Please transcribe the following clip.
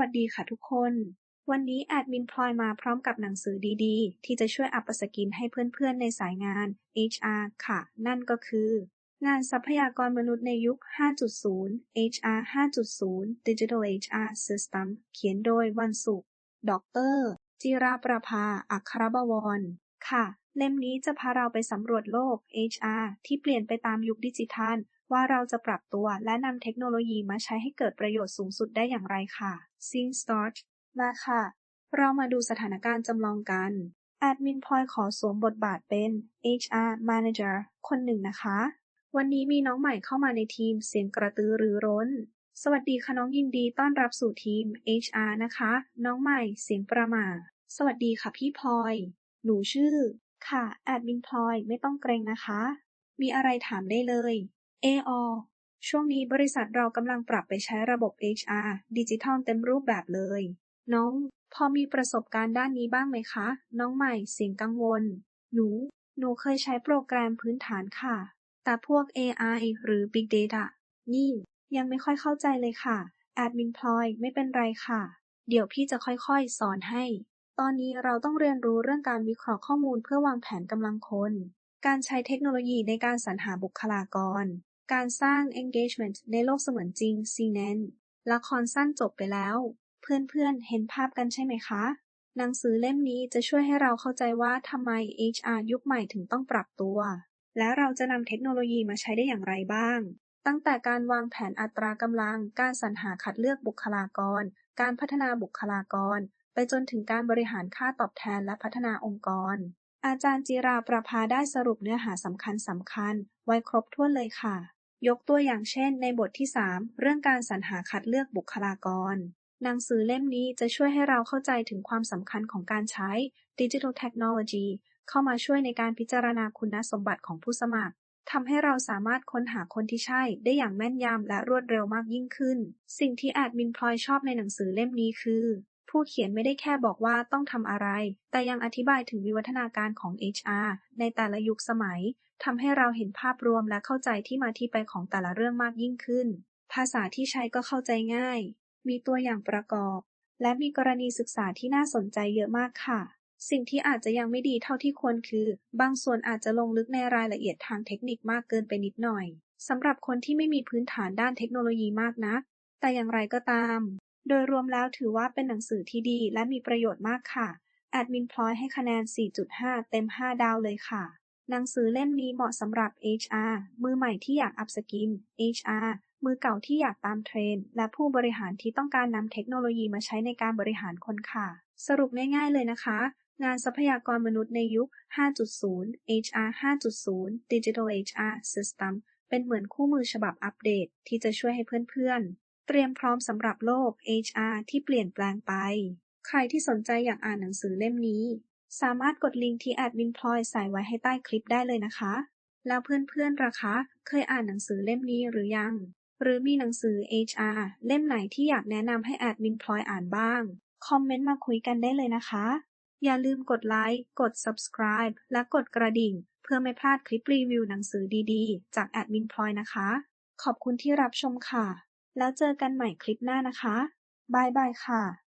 วัสดีค่ะทุกคน วันนี้แอดมินพลอยมาพร้อมกับหนังสือดีๆ ที่จะช่วยอัปสกินให้เพื่อนๆ ในสายงาน HR ค่ะ นั่นก็คือ งานทรัพยากรมนุษย์ในยุค 5.0 HR 5.0 Digital HR System เขียนโดยวันศุกดร จิราประภา อัครบวร ค่ะ เล่มนี้จะพาเราไปสำรวจโลก HR ที่เปลี่ยนไปตามยุคดิจิทัล ว่าเราจะปรับตัวและนำเทคโนโลยีมาใช้ให้เกิดประโยชน์สูงสุดได้อย่างไรค่ะ Sing Start มาค่ะ เรามาดูสถานการณ์จำลองกัน แอดมินพลอยขอสวมบทบาทเป็น HR Manager คนหนึ่งนะคะ วันนี้มีน้องใหม่เข้ามาในทีมเสียงกระตือรือร้น สวัสดีค่ะน้องยินดีต้อนรับสู่ทีม HR นะคะ น้องใหม่เสียงประมา สวัสดีค่ะพี่พลอย หนูชื่อ ค่ะ แอดมินพลอยไม่ต้องเกรงนะคะ มีอะไรถามได้เลย เอออช่วงนี้บริษัทเรากำลังปรับไปใช้ระบบ HR ดิจิทัลเต็มรูปแบบเลย น้อง พอมีประสบการณ์ด้านนี้บ้างไหมคะ น้องใหม่เสียงกังวล หนู หนูเคยใช้โปรแกรมพื้นฐานค่ะ แต่พวก AI หรือ Big Data นี่ ยังไม่ค่อยเข้าใจเลยค่ะ แอดมินพลอยไม่เป็นไรค่ะ เดี๋ยวพี่จะค่อยๆ สอนให้ ตอนนี้เราต้องเรียนรู้เรื่องการวิเคราะห์ข้อมูลเพื่อวางแผนกำลังคน การใช้เทคโนโลยีในการสรรหาบุคลากร การสร้าง engagement ในโลกเสมือนจริง CNN ละครสั้นจบไปแล้ว เพื่อนๆ เห็นภาพกันใช่ไหมคะ หนังสือเล่มนี้จะช่วยให้เราเข้าใจว่าทำไม HR ยุคใหม่ถึงต้องปรับตัว และเราจะนำเทคโนโลยีมาใช้ได้อย่างไรบ้าง ตั้งแต่การวางแผนอัตรากำลัง การสรรหาคัดเลือกบุคลากร การพัฒนาบุคลากร ไปจนถึงการบริหารค่าตอบแทนและพัฒนาองค์กร อาจารย์จิราประภาได้สรุปเนื้อหาสำคัญสำคัญ ไว้ครบถ้วนเลยค่ะ ยกตัวอย่างเช่น ในบทที่3เรื่องการสรรหาคัดเลือกบุคลากร หนังสือเล่มนี้จะช่วยให้เราเข้าใจถึงความสำคัญของการใช้ Digital Technology เข้ามาช่วยในการพิจารณาคุณสมบัติของผู้สมัครทำให้เราสามารถค้นหาคนที่ใช่ได้อย่างแม่นยำและรวดเร็วมากยิ่งขึ้น สิ่งที่แอดมินพลอยชอบในหนังสือเล่มนี้คือ ผู้เขียนไม่ได้แค่บอกว่าต้องทำอะไร แต่ยังอธิบายถึงวิวัฒนาการของ HR ในแต่ละยุคสมัย ทำให้เราเห็นภาพรวมและเข้าใจที่มาที่ไปของแต่ละเรื่องมากยิ่งขึ้น ภาษาที่ใช้ก็เข้าใจง่าย มีตัวอย่างประกอบ และมีกรณีศึกษาที่น่าสนใจเยอะมากค่ะ สิ่งที่อาจจะยังไม่ดีเท่าที่ควรคือ บางส่วนอาจจะลงลึกในรายละเอียดทางเทคนิคมากเกินไปนิดหน่อยสำหรับคนที่ไม่มีพื้นฐานด้านเทคโนโลยีมากนัก แต่อย่างไรก็ตาม โดยรวมแล้วถือว่าเป็นหนังสือที่ดีและมีประโยชน์มากค่ะ แอดมินพลอยให้คะแนน 4.5 เต็ม 5 ดาวเลยค่ะ หนังสือเล่มนี้เหมาะสำหรับ HR มือใหม่ที่อยากอัพสกิล HR มือเก่าที่อยากตามเทรนด์และผู้บริหารที่ต้องการนำเทคโนโลยีมาใช้ในการบริหารคนค่ะ สรุปง่ายๆเลยนะคะ งานทรัพยากรมนุษย์ในยุค 5.0 HR 5.0 Digital HR System เป็นเหมือนคู่มือฉบับอัปเดตที่จะช่วยให้เพื่อนๆ เตรียมพร้อมสำหรับโลก HR ที่เปลี่ยนแปลงไป ใครที่สนใจอยากอ่านหนังสือเล่มนี้ สามารถกดลิงก์ที่แอดมินพลอยใส่ไว้ให้ใต้คลิปได้เลยนะคะ แล้วเพื่อนๆล่ะคะ เคยอ่านหนังสือเล่มนี้หรือยัง หรือมีหนังสือ HR เล่มไหนที่อยากแนะนำให้แอดมินพลอยอ่านบ้าง คอมเมนต์มาคุยกันได้เลยนะคะ อย่าลืมกดไลค์ กด subscribe และกดกระดิ่ง เพื่อไม่พลาดคลิปรีวิวหนังสือดีๆ จากแอดมินพลอยนะคะ ขอบคุณที่รับชมค่ะ แล้วเจอกันใหม่คลิปหน้านะคะบายบายค่ะ